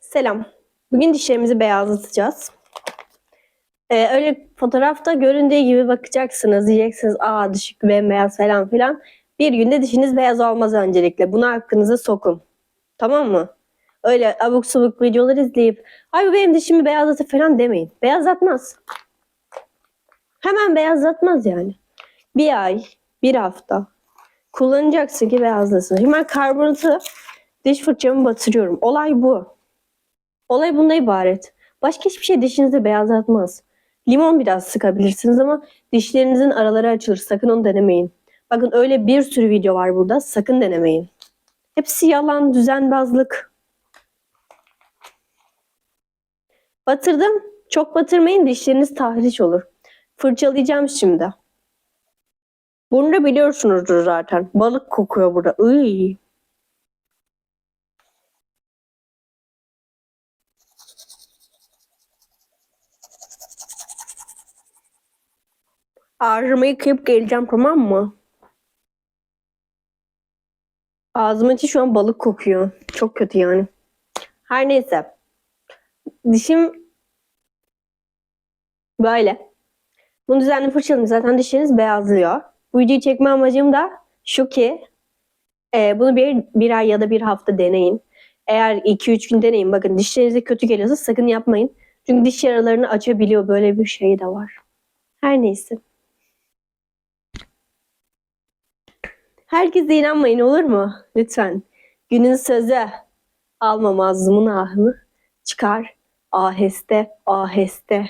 Selam. Bugün dişlerimizi beyazlatacağız. Ee, öyle fotoğrafta göründüğü gibi bakacaksınız. Diyeceksiniz aa diş bembeyaz falan filan. Bir günde dişiniz beyaz olmaz öncelikle. Bunu aklınıza sokun. Tamam mı? Öyle abuk subuk videolar izleyip ay bu benim dişimi beyazlatır falan demeyin. Beyazlatmaz. Hemen beyazlatmaz yani. Bir ay, bir hafta kullanacaksın ki beyazlasın. Hemen karbonatı diş fırçamı batırıyorum. Olay bu. Olay bunda ibaret. Başka hiçbir şey dişinizi beyazlatmaz. Limon biraz sıkabilirsiniz ama dişlerinizin araları açılır. Sakın onu denemeyin. Bakın öyle bir sürü video var burada. Sakın denemeyin. Hepsi yalan, düzenbazlık. Batırdım. Çok batırmayın dişleriniz tahriş olur. Fırçalayacağım şimdi. Bunu da biliyorsunuzdur zaten. Balık kokuyor burada. Iy. Ağzımı yıkayıp geleceğim tamam mı? Ağzımın içi şu an balık kokuyor. Çok kötü yani. Her neyse. Dişim böyle. Bunu düzenli fırçalayın. Zaten dişleriniz beyazlıyor. Bu videoyu çekme amacım da şu ki e, bunu bir, bir ay ya da bir hafta deneyin. Eğer 2-3 gün deneyin. Bakın dişlerinize kötü geliyorsa sakın yapmayın. Çünkü diş yaralarını açabiliyor. Böyle bir şey de var. Her neyse. Herkese inanmayın olur mu? Lütfen. Günün sözü. Alma ahını. Çıkar aheste aheste.